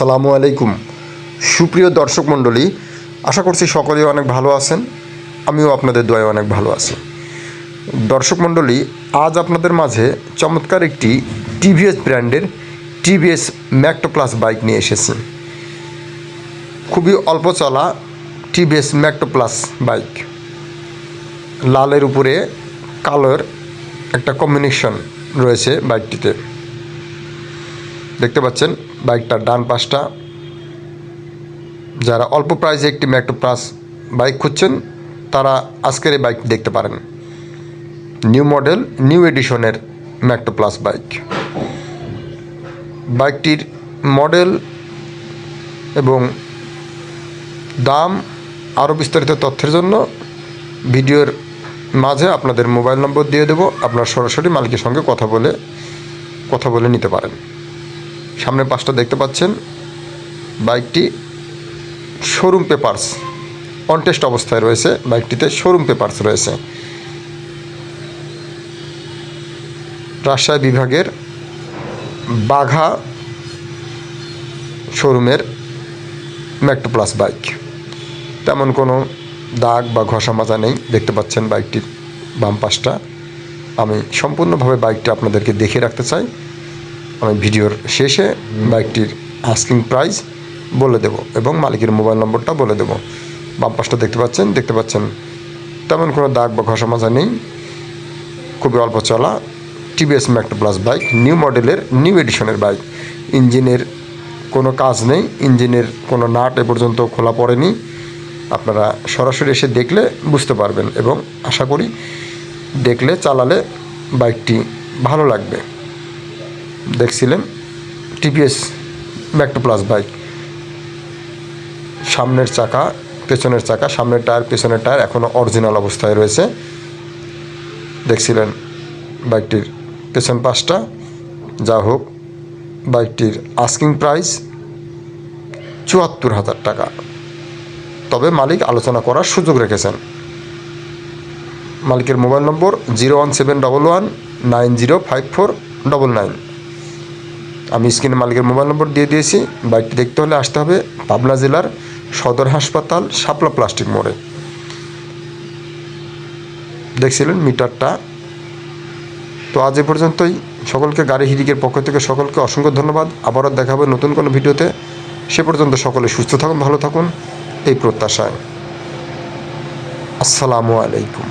আসসালামু আলাইকুম। সুপ্রিয় দর্শক মণ্ডলী, আশা করছি সকলেই অনেক ভালো আছেন, আমিও আপনাদের দোয়ায় অনেক ভালো আছি। দর্শক মণ্ডলী, আজ আপনাদের মাঝে চমৎকার একটি টিভিএস ব্র্যান্ডের টিভিএস ম্যাক্টো প্লাস বাইক নিয়ে এসেছি। খুবই অল্প চলা টিভিএস ম্যাক্টো প্লাস বাইক। লালের উপরে কালোর একটা কম্বিনেশন রয়েছে বাইকটিতে। দেখতে পাচ্ছেন বাইকটার ডান পাশটা। যারা অল্প প্রাইসে একটি ম্যাক্টো প্লাস বাইক খুঁজছেন, তারা আজকের এই বাইকটি দেখতে পারেন। নিউ মডেল, নিউ এডিশনের ম্যাক্টো প্লাস বাইক। বাইকটির মডেল এবং দাম আরও বিস্তারিত তথ্যের জন্য ভিডিওর মাঝে আপনাদের মোবাইল নম্বর দিয়ে দেবো। আপনার সরাসরি মালিকের সঙ্গে কথা বলে কথা বলে নিতে পারেন। সামনের পাশটা দেখতে পাচ্ছেন। বাইকটি শোরুম পেপারস অনটেস্ট অবস্থায় রয়েছে। বাইকটিতে শোরুম পেপারস রয়েছে। রাজশাহী বিভাগের বাঘা শোরুমের ম্যাক্টো প্লাস বাইক তেমন কোনো দাগ বা ঘষা মাজা নেই। দেখতে পাচ্ছেন বাইকটির বাম পাশটা। আমি সম্পূর্ণভাবে বাইকটা আপনাদেরকে দেখে রাখতে চাই। আমি ভিডিওর শেষে বাইকটির আস্কিং প্রাইস বলে দেব এবং মালিকের মোবাইল নম্বরটা বলে দেব। বাম পাশটা দেখতে পাচ্ছেন? দেখতে পাচ্ছেন, তেমন কোনো দাগ বা ঘষা মাজা নেই। খুবই অল্প চলা। টিভিএস ম্যাক্টো প্লাস বাইক নিউ মডেলের নিউ এডিশনের বাইক ইঞ্জিনের কোনো কাজ নেই। ইঞ্জিনের কোনো নাট এ পর্যন্ত খোলা পড়েনি। আপনারা সরাসরি এসে দেখলে বুঝতে পারবেন এবং আশা করি দেখলে, চালালে বাইকটি ভালো লাগবে। দেখছিলেন টিপিএস ম্যাক্টো প্লাস বাইক সামনের চাকা, পেছনের চাকা, সামনের টায়ার, পেছনের টায়ার এখনও অরিজিনাল অবস্থায় রয়েছে। দেখছিলেন বাইকটির পেছন পাশটা। যা হোক, বাইকটির আস্কিং প্রাইস চুয়াত্তর হাজার টাকা। তবে মালিক আলোচনা করার সুযোগ রেখেছেন। মালিকের mobile number zero one seven double one nine zero five four double nine. আমি স্ক্রিনে মালিকের মোবাইল নম্বর দিয়ে দিয়েছি। বাইকটি দেখতে হলে আসতে হবে পাবনা জেলার সদর হাসপাতাল শাপলা প্লাস্টিক মোড়ে। দেখছিলেন মিটারটা? তো আজ এ পর্যন্তই। সকলকে গাড়ি হিরিকের পক্ষ থেকে সকলকে অসংখ্য ধন্যবাদ। আবারও দেখা হবে নতুন কোনো ভিডিওতে। সে পর্যন্ত সকলে সুস্থ থাকুন, ভালো থাকুন। এই প্রত্যাশায়। আসসালামু আলাইকুম।